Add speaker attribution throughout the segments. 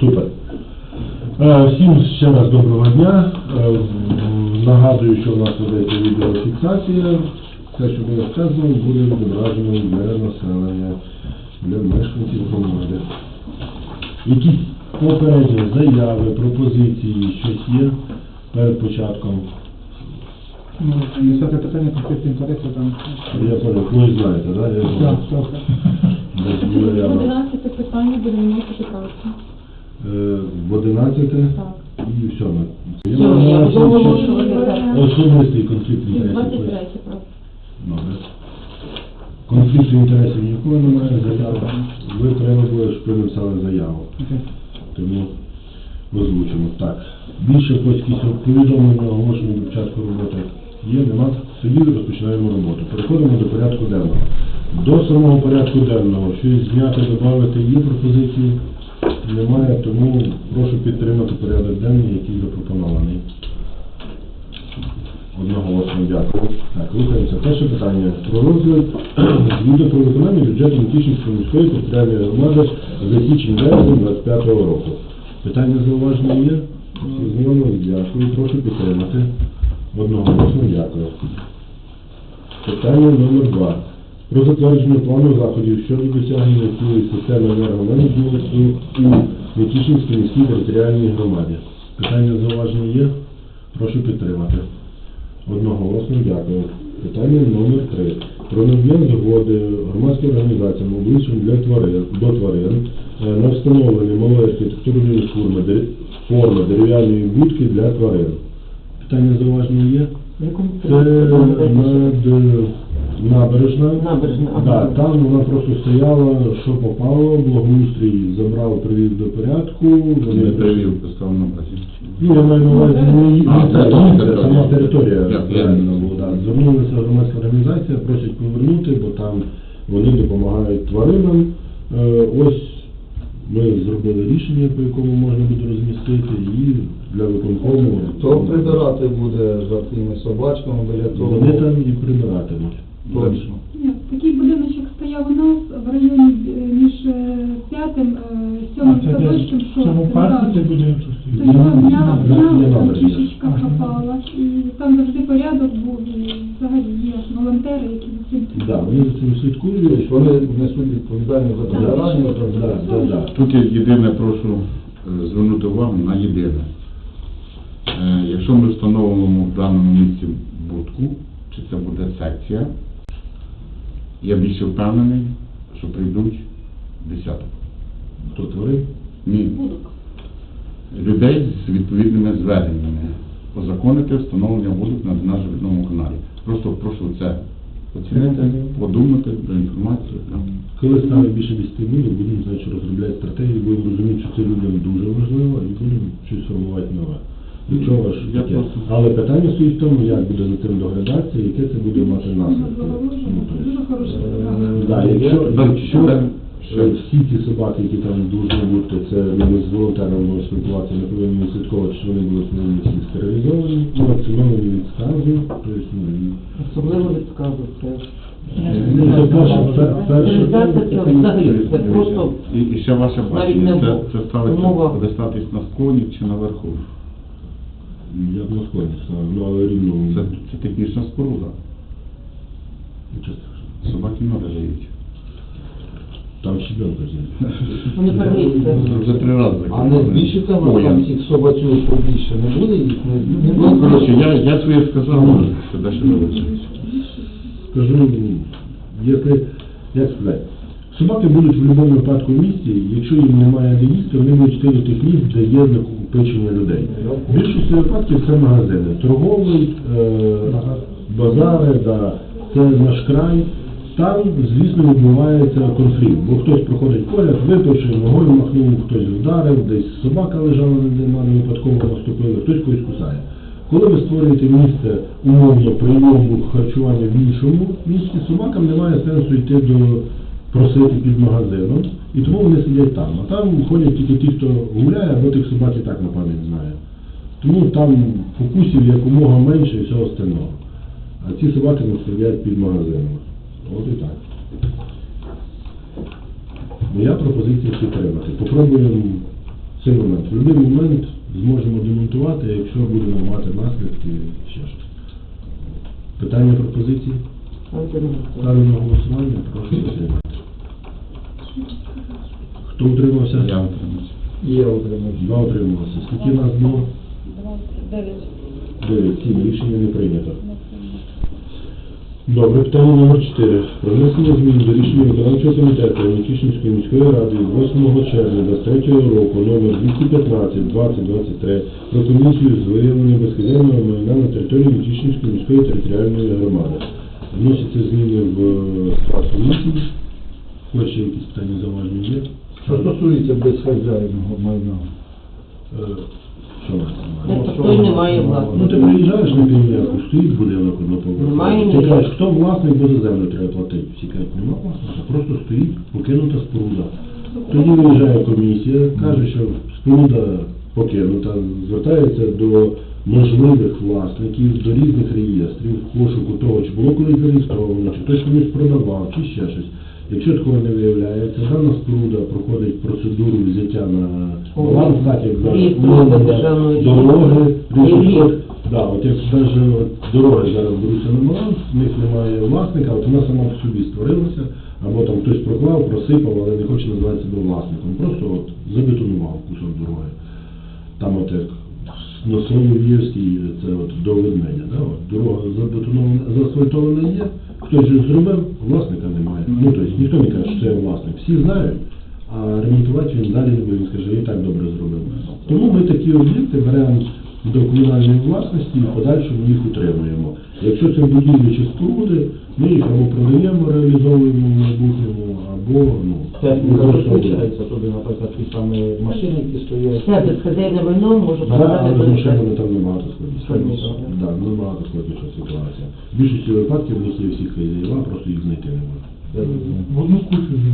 Speaker 1: Супер. Е, Всім ще раз доброго дня. Е, Нагадую, що в нас ведеться відеофіксація. Все, що було сказано, буде відображено для населення, для мешканців громади. Якісь попередні заяви, пропозиції, щось є перед початком.
Speaker 2: Ну, 50 питання конфлікту інтересів там.
Speaker 1: Я понял, ви знаєте, да? Я
Speaker 2: Так, так.
Speaker 1: Десь було я-
Speaker 3: 11 питання будемо мати праці.
Speaker 1: Е, В 11
Speaker 3: Так.
Speaker 1: і все. Я
Speaker 3: оголошувати.
Speaker 1: що Особистий конфлікт інтересів.
Speaker 3: 23 праці.
Speaker 1: Добре. Конфлікту інтересів нікого немає, заяви. Ви треба було, щоб ви написали заяву. Тому озвучимо. Так. Більше по якісь повідомлення оголошення до початку роботи є, нема. Тоді розпочинаємо роботу. Переходимо до порядку денного. До самого порядку денного щось зняти, додати є пропозиції? Немає, тому прошу підтримати порядок денний, який запропонований. Одноголосно дякую. Так, рухаємося. Перше питання. Про розгляд звіту про виконання бюджету Микішинської міської територіальної громади за січень вересень 25 року. Питання зауваження є? Знайомі? Дякую. Прошу підтримати. Одноголосно дякую. Питання номер два. Про затвердження плану заходів щодо досягнення цілої системи енергоменеджменту у Микішинській міській територіальній громаді. Питання зауваження є? Прошу підтримати. Одноголосно дякую. Питання номер три. Про надання згоди громадським організаціям обличчям для тварин до тварин е, на встановлення малої архітектурної форми, форми дерев'яної будки для тварин. Питання зауваження є? Це над набережна.
Speaker 4: Набережна, ага.
Speaker 1: Да, там вона просто стояла, що попало, благоустрій забрав, привів до порядку. Вони
Speaker 5: Не привів, поставив на базі.
Speaker 1: Ну, я маю на увазі не
Speaker 5: А,
Speaker 1: це,
Speaker 5: сама територія.
Speaker 1: сама територія
Speaker 5: Я- я-
Speaker 1: правильно була. да. Звернулася громадська організація, просять повернути, бо там вони допомагають тваринам. Е, Ось ми зробили рішення, по якому можна буде розмістити, і для виконкому.
Speaker 6: Хто прибирати буде за тими собачками біля того?
Speaker 1: Вони там і прибиратимуть.
Speaker 6: Точно.
Speaker 7: Ні, такий будиночок стояв у нас в районі е, між е, п'ятим, е, сьомим
Speaker 2: А це
Speaker 7: садочком,
Speaker 2: в цьому
Speaker 7: шостим.
Speaker 2: парку
Speaker 7: так.
Speaker 2: цей будинок
Speaker 7: То
Speaker 2: стоїть?
Speaker 7: його
Speaker 1: Ну, набережні.
Speaker 7: кішечка
Speaker 2: Ага.
Speaker 7: пропала. І там завжди порядок був, і взагалі є волонтери, які за цим
Speaker 1: Да, вони за цим слідкують.
Speaker 6: Вони несуть відповідальність за прибирання.
Speaker 1: да, да, да.
Speaker 5: Тут я єдине прошу е, звернути увагу на єдине. Е, Якщо ми встановимо в даному місці будку, чи це буде секція, я більше впевнений, що прийдуть десяток.
Speaker 1: Хто творив?
Speaker 5: Ні. Людей з відповідними зведеннями. Озаконити встановлення будок на, на каналі. Просто прошу це оцінити, подумати до інформації. там.
Speaker 1: Коли стане більше 10 днів, будемо значить, розробляти стратегію, будемо розуміти, що це людям дуже важливо, і будемо щось формувати нове. Ваш
Speaker 5: Я
Speaker 1: таке. Але питання стоїть в тому, як буде за цим доглядатися, яке це буде мати наслідки. Ну, е, да, якщо, якщо е, всі ці собаки, які там дуже бути, це ну, ми з волонтерами можемо спілкуватися, ми повинні відслідковувати, що вони були повинні всі стерилізовані, ну, вакциновані від сказу, тобто, ну,
Speaker 4: Особливо від сказу. Це
Speaker 1: Ну, це перше- пер- перше-
Speaker 4: це взагалі, це просто
Speaker 5: І, і ще ваше
Speaker 4: Навіть
Speaker 5: бачення,
Speaker 4: не
Speaker 5: це,
Speaker 4: в
Speaker 5: це ставиться, буде ставитись на склоні чи наверху.
Speaker 1: Я б на сході ставив, ну але рівно.
Speaker 5: Це, це технічна споруда. Собаки не дають.
Speaker 1: Там щебенка
Speaker 4: вони переміться.
Speaker 5: Вже три рази.
Speaker 6: А не збільшиться в там цих собачок побільше? Не буде їх? Не, не
Speaker 5: Ну, коротше, я, я своє сказав, можете далі робити.
Speaker 1: Скажу, якщо, як сказати, собаки будуть в будь-якому випадку в місті, якщо їм немає де їсти, вони будуть йти до тих місць, де є накопичення людей. В більшості випадків це магазини. Торговий, е, базари, да, це наш край. Там, звісно, відбувається конфлікт, бо хтось проходить поряд, випивши, ногою махнув, хтось вдарив, десь собака лежала, де мене випадково наступила, хтось когось кусає. Коли ви створюєте місце умовно прийому харчування в іншому місці, собакам немає сенсу йти до просити під магазином, і тому вони сидять там. А там ходять тільки ті, хто гуляє, або тих собак і так на пам'ять знає. Тому там фокусів якомога менше і всього остального. А ці собаки не сидять під магазином. От і так. Моя пропозиція підтримати. Попробуємо Цей момент. В будь-який момент зможемо демонтувати, якщо будемо мати наслідки, ще щось. Питання пропозиції? Ставлю на голосування, прошу підтримати. Хто утримався?
Speaker 5: Я утримуюся.
Speaker 6: Є утримач.
Speaker 1: Два утрималися. Скільки нас було?
Speaker 3: Дев'ять.
Speaker 1: Дев'ять. Сім. Рішення не прийнято. Добре, питання номер 4. Про внесення змін до рішення виконавчого комітету Нікішинської міської ради 8 червня 23 року номер 215 2023 про комісію з виявлення безхазяйного майна на території Нікішинської міської територіальної громади. Вносяться зміни в склад комісії. Хоче якісь питання зауваження є?
Speaker 6: Що стосується безхазяйного майна?
Speaker 1: Е, Що нас немає?
Speaker 4: Тобто той не має
Speaker 1: Ну
Speaker 4: власності.
Speaker 1: ти приїжджаєш на півняку, стоїть будинок одноповерховий. Ти кажеш, хто власник, бо за землю треба платити. Всі кажуть, нема власника, просто стоїть покинута споруда. Тоді виїжджає комісія, каже, що споруда покинута, звертається до можливих власників, до різних реєстрів, в пошуку того, чи було колись зареєстровано, чи хтось комусь продавав, чи ще щось. Якщо такого не виявляється, дана споруда проходить процедуру взяття на баланс, так як зараз
Speaker 4: Реєструється
Speaker 1: дороги, рішення Да, от як навіть дороги зараз беруться на баланс, в них немає власника, от вона сама по собі створилася, або там хтось проклав, просипав, але не хоче називати себе власником. Просто от забетонував кусок дороги. Там от як на Солов'ївській, це от до ведмедя, да? от, дорога забетонована, заасфальтована є, хтось же зробив, власника немає. Ну, тобто ніхто не каже, що це власник. Всі знають, а ремонтувати він далі не буде, він скаже, я і так добре зробив. Тому ми такі об'єкти беремо до комунальної власності і в подальшому їх утримуємо. Якщо це будівлі чи споруди, ми їх або продаємо, реалізовуємо в майбутньому, або ну,
Speaker 6: Техніка розключається туди, наприклад, ті самі машини, які стоять.
Speaker 4: Все безхазяйне майно може
Speaker 1: Да, але з машинами там набагато складніше.
Speaker 4: Складніше,
Speaker 1: Да, набагато складніша ситуація. В більшості випадків в них є всі хазяїва, просто їх знайти не можна.
Speaker 6: Я розумію.
Speaker 2: В одну кучу вже.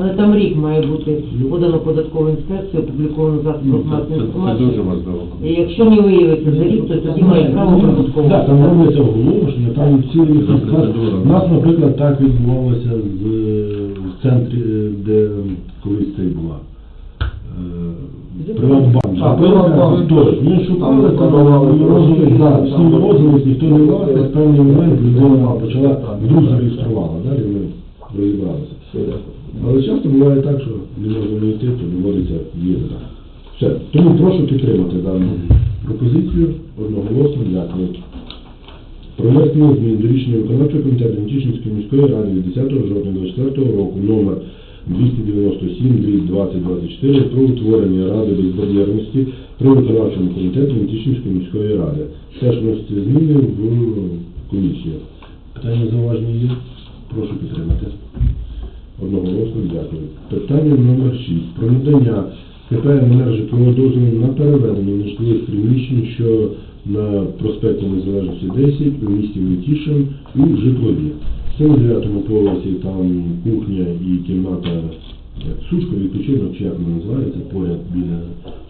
Speaker 4: Але там рік має бути подано податкову інспекцію, опубліковано
Speaker 5: Ну,
Speaker 4: масової
Speaker 5: це, це
Speaker 4: інформації.
Speaker 5: дуже важливо.
Speaker 4: І якщо не виявиться за рік, то тоді має право податкову.
Speaker 1: Так, там робиться оголошення, там цілий
Speaker 5: Це
Speaker 1: У нас, наприклад, так відбувалося з, в центрі, е, де колись це була. е, Приватбанк.
Speaker 6: А, Приватбанк.
Speaker 1: теж. Ми шукали,
Speaker 6: Там
Speaker 1: там
Speaker 6: продавали,
Speaker 1: морозили, да, всі морозились, ніхто не власник, в певний момент людина почала, вдруг зареєструвала, далі ми розібралися. Але часто буває так, що не можна знайти, то доводиться їздити. Все. Тому прошу підтримати дану пропозицію одноголосно. Дякую. Про змін до рішення виконавчого комітету Нічишинської міської ради від 10 жовтня 2024 року номер 297 2024 про утворення Ради безбар'єрності при виконавчому комітеті Нічишинської міської ради. Теж вносяться зміни в комісію. Питання зауваження є? Прошу підтримати. Одноголосно дякую. Питання номер 6. Про надання КП житлового дозволу на переведення нежитлових приміщень, що на проспекті Незалежності 10 у місті Нетішин у житлові. Це на 9 поверсі там кухня і кімната сушка, відпочинок, чи як вона називається, поряд біля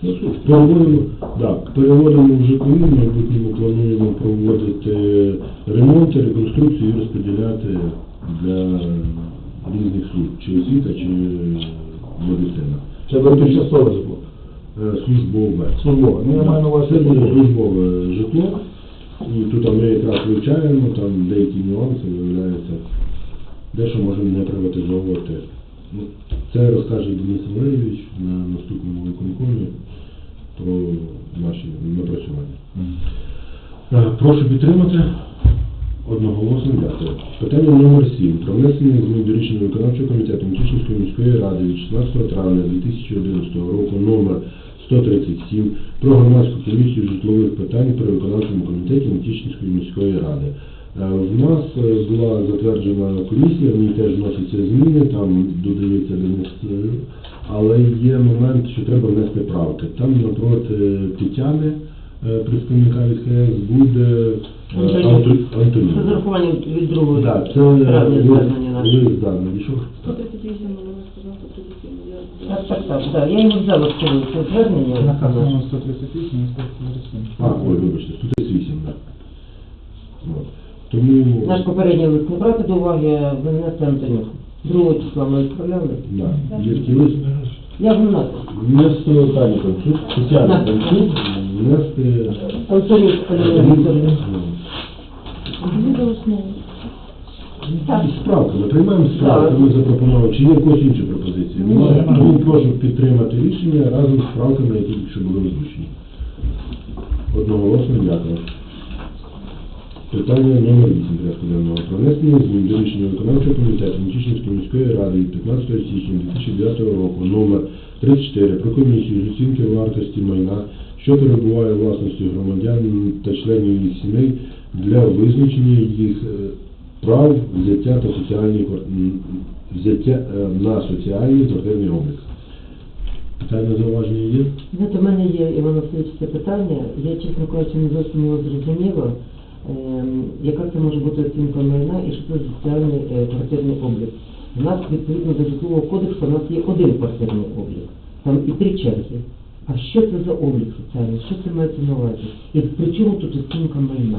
Speaker 1: ну. Переводимо, да, переводимо в житлові, в майбутньому плануємо проводити ремонти, реконструкцію і розподіляти для різних служб, чи освіта, чи медицина.
Speaker 6: Це буде тимчасове житло.
Speaker 1: Е, Службове.
Speaker 6: Службове. Ну, я маю на увазі
Speaker 1: Це
Speaker 6: службове.
Speaker 1: службове житло. І тут ми якраз вивчаємо, там деякі нюанси виявляються, дещо можемо не приватизовувати. Ну, Це розкаже Денис Валерійович на наступному виконкомі про наші напрацювання. Е, Прошу підтримати. Одноголосно дякую. Питання номер 7. Про внесення змін до рішення виконавчого комітету Мтішинської міської ради від 16 травня 2011 року номер 137 про громадську комісію житлових питань при виконавчому комітеті Мтішинської міської ради. Е, В нас е, була затверджена комісія, в ній теж вносяться зміни, там додається Денис, е, але є момент, що треба внести правки. Там напроти Тетяни, представника від ХС, буде е,
Speaker 4: Антоніна.
Speaker 1: Анто-
Speaker 4: Це з урахуванням від другої
Speaker 1: Так, це
Speaker 4: травня звернення наше.
Speaker 1: лист, да, надійшов.
Speaker 3: 138, вона 137. Я-
Speaker 4: Так, так, так, так. Я його взяла з собою, це звернення.
Speaker 2: Наказ номер 138 і 137.
Speaker 1: А, ой, вибачте, 138, так. От. Тому,
Speaker 4: Наш попередній лист не брати до уваги, а винести Антонюк. Другого числа ми відправляли.
Speaker 1: да, є такий лист.
Speaker 4: Я в нас.
Speaker 1: Внести Тані Панчук, Тетяна Панчук, внести...
Speaker 4: Антонюк Олена Вікторівна.
Speaker 3: Тоді за основу.
Speaker 1: Справками, приймаємо справками, запропонував. Чи є в когось інші пропозиції? Немає. Тому прошу підтримати рішення разом з справками, які тільки що були озвучені. Одноголосно дякую. Питання номер 8 порядку денного. Про внесення змін до рішення виконавчого комітету Нечишинської міської ради від 15 січня 2009 року номер 34 про комісію з оцінки вартості майна, що перебуває власності громадян та членів їх сімей для визначення їх е, прав взяття та соціальні взяття е, на соціальний квартирний облік. Питання зауваження є?
Speaker 4: Знаєте, в мене є, Іван Васильович, це питання. Я, чесно кажучи, не зовсім його зрозуміла. Ем, яка це може бути оцінка майна і що це соціальний е, квартирний облік. У нас, відповідно до житлового кодексу, у нас є один квартирний облік. Там і три черги. А що це за облік соціальний? Що це мається на увазі? І при чому тут оцінка майна?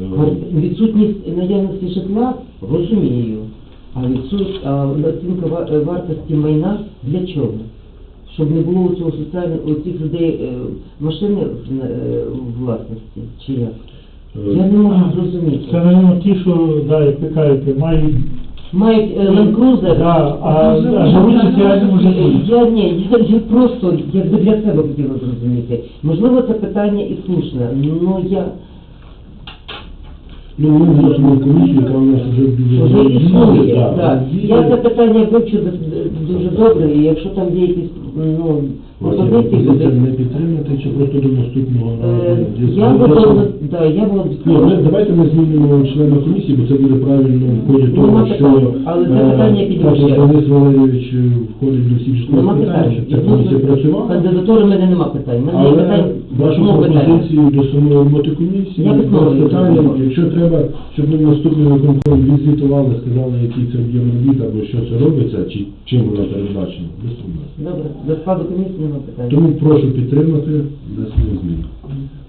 Speaker 1: Е,
Speaker 4: Відсутність наявності житла розумію. А відсут... а оцінка е, вартості майна для чого? Щоб не було цього соціального у цих людей е, машини в власності чи як? Я не можу зрозуміти.
Speaker 2: Це, мабуть, ті, що, да, як ви кажете, мають
Speaker 4: Мають е, Cruiser.
Speaker 2: Да, а- а живуть в соціальному.
Speaker 4: Я ні, я, я просто якби для себе хотіла зрозуміти. Можливо, це питання і слушне, але я
Speaker 1: Ну, ми вносимо комісію, яка у нас вже
Speaker 4: вже існує. Так. Я це питання вивчу дуже добре, і якщо там є якісь ну, пропозиції,
Speaker 1: пропозиція
Speaker 4: буде.
Speaker 1: не підтримати чи просто до наступного
Speaker 4: Е,
Speaker 1: разу?
Speaker 4: Я
Speaker 1: буде
Speaker 4: готова, да, я була
Speaker 1: Ну, ми- давайте ми змінимо члена комісії, бо це буде правильно в ході
Speaker 4: Нема
Speaker 1: того,
Speaker 4: питань,
Speaker 1: що
Speaker 4: але це
Speaker 1: е,
Speaker 4: питання раз.
Speaker 1: Денис Валерійович е, входить до всіх
Speaker 4: Нема
Speaker 1: питань,
Speaker 4: питань.
Speaker 1: щоб ця комісія працювала.
Speaker 4: Кандидатури в мене нема питань. У мене є
Speaker 1: Але
Speaker 4: питань
Speaker 1: вашу
Speaker 4: ну, питання.
Speaker 1: пропозицію до самої роботи комісії,
Speaker 4: Я
Speaker 1: питань,
Speaker 4: її
Speaker 1: якщо треба, щоб ми наступний виконком відзвітували, сказали, який це об'єм робіт, або що це робиться, чи чим воно передбачено, без проблем.
Speaker 4: Добре, до складу комісії нема питань.
Speaker 1: Тому прошу підтримати внесення змін.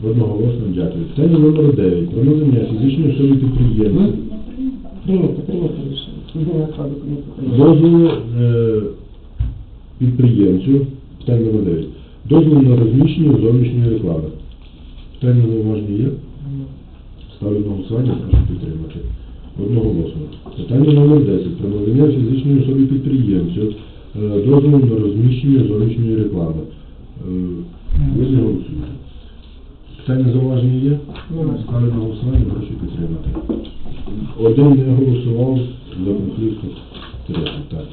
Speaker 1: Одноголосно дякую. Питання номер 9. Про надання фізичної особи підприємця.
Speaker 4: М? Прийнято, прийнято рішення.
Speaker 1: Дозволу е, підприємцю. Питання номер 9. Дозволу на розміщення зовнішньої реклами. Питання зауваження є? Ставлю на голосування, прошу підтримати. Одноголосно. Питання номер 10. Про надання фізичної особі підприємцю е, дозволу на розміщення зовнішньої реклами. Е, Ви не голосуєте. Питання зауваження є? Ставлю на голосування, прошу підтримати. Один не голосував за конфлікту. Так.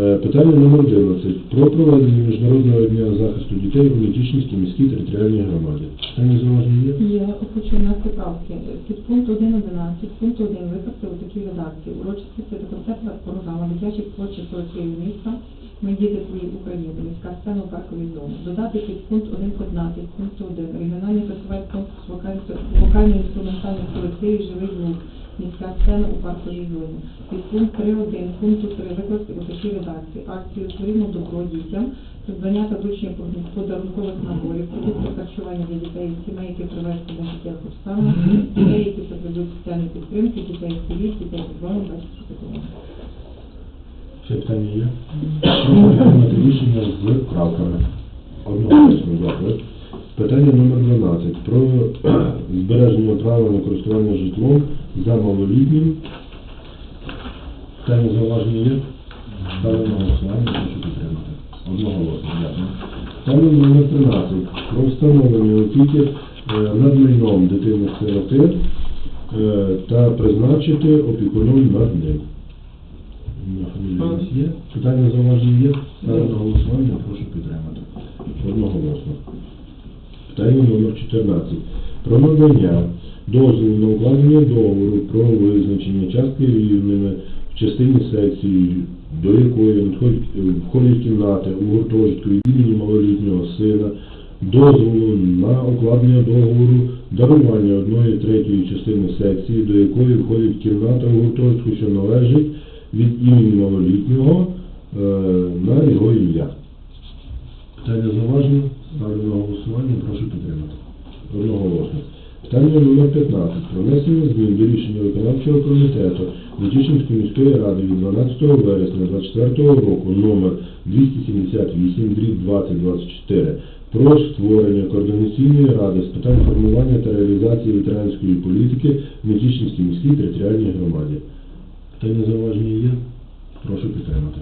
Speaker 1: Е, Питання номер 11. Про проведення Міжнародного дня захисту дітей у Нетішинській міській територіальній громаді. Питання зауваження є?
Speaker 7: Я хочу внести правки. Під пункт 1.11, пункт 1 викласти у такій редакції. Урочисті святоконцертна програма дитячих творчих колективів міста Ми діти твої України, міська сцена у парковій зоні. Додати під пункт 1.15, пункт 1, регіональний фестиваль конкурс вокально- вокально-інструментальних колективів «Живий звук», міська сцена у парковій зоні. Під пункт 3.1, пункту 3 викласти у такій редакції. Акцію «Творимо добро дітям», придбання та вручення подарункових наборів, продуктів харчування для дітей сімей, які привезли на життєвих обставинах, дітей, які потребують соціальної підтримки, дітей сиріт, дітей позбавлених батьківських піклування.
Speaker 1: Ще питання є? Рішення з правками. Одноголосно дякую. Питання номер 12. Про збереження права на користування житлом за малолітнім. Питання зауваження є? Ставлю на голосування, прошу підтримати. Одноголосно, дякую. Питання номер 13. Про встановлення опіки е, над майном дитини-сироти е, та призначити опікуном над ним. Є. Питання зауваження є. Ставлю на голосування, прошу підтримати. Одноголосно. Питання номер 14. Про надання дозволу на укладення договору про визначення частки рівними в частині секції, до якої входять кімнати у гуртожитку імені малолітнього сина, дозволу на укладення договору дарування одної третьої частини секції, до якої входить кімната у гуртожитку, що належить від імені малолітнього е, на його ім'я. Питання зауваження. Ставлю на голосування, прошу підтримати. Одноголосно. Питання номер 15. Про внесення змін до рішення виконавчого комітету Вітічинської міської ради від 12 вересня 2024 року номер 278 2024 про створення координаційної ради з питань формування та реалізації ветеранської політики в Мітічинській міській територіальній громаді. Питання зауваження є? Прошу підтримати.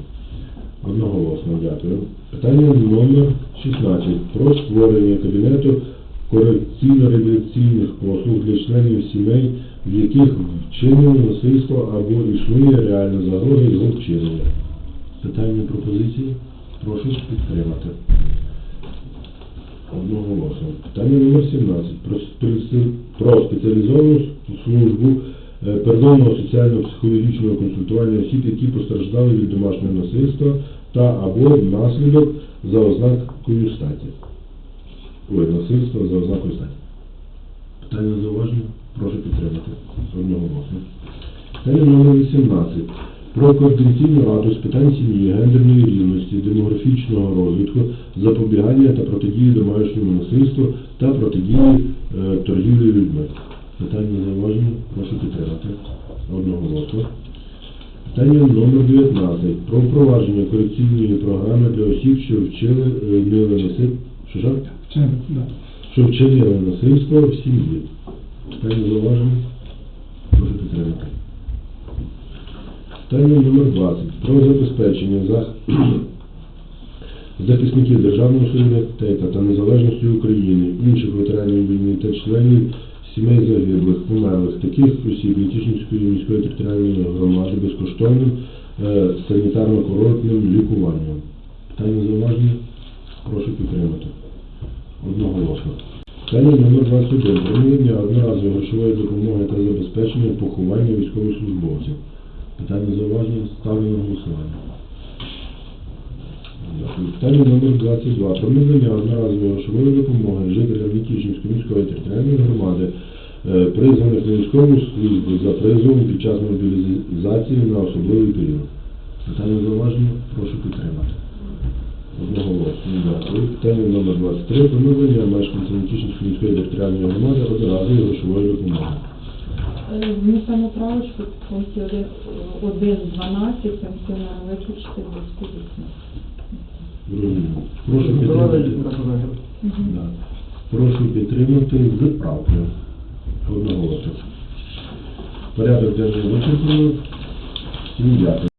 Speaker 1: Одноголосно дякую. Питання номер 16. Про створення кабінету корекційно-реабілітаційних послуг для членів сімей, в яких вчинено насильство або існує реальна загроза його вчинення. Питання пропозиції? Прошу підтримати. Одноголосно. Питання номер 17. Про, спеціалізовану службу е, первинного соціально-психологічного консультування осіб, які постраждали від домашнього насильства та або внаслідок за ознакою статі. Ой, насильства за ознакою статі. Питання зауваження? Прошу підтримати. Одноголосно. Питання номер 18. Про координаційну раду з питань сім'ї, гендерної рівності, демографічного розвитку, запобігання та протидії домашньому насильству та протидії е, торгівлі людьми. Питання зауваження? Прошу підтримати. Одноголосно. Питання номер 19. Про впровадження корекційної програми для осіб, що вчили е, насильство. Що ж?
Speaker 2: Чи да.
Speaker 1: Що вчинили насильство в сім'ї. Питання зауваження? Прошу підтримати. Питання номер 20. Про забезпечення зах- захисників державного суверенітету та незалежності України, інших ветеранів війни та членів сімей загиблих, померлих, таких осіб Літішинської міської територіальної громади безкоштовним е, санітарно-курортним лікуванням. Питання зауваження? Прошу підтримати. Одноголосно. Питання номер 21. Про надання одноразової грошової допомоги та забезпечення поховання військовослужбовців. Питання зауваження ставлю на голосування. Питання номер 22. Про надання одноразової грошової допомоги жителям Нікішинської міської територіальної громади, е, призваних на військову службу за призовом під час мобілізації на особливий період. Питання зауваження прошу підтримати. Одноголосно. Дякую. Питання номер 23. Про надання мешканцям Нікішинської міської територіальної громади одноразової грошової допомоги.
Speaker 7: Е, Внесемо правочку в пункті 1.12, пенсіонер виключити в зв'язку з існем.
Speaker 1: Зрозуміло. Прошу підтримати. Да. Прошу підтримати з правкою. Одноголосно. Порядок денний вичерпано. Всім дякую.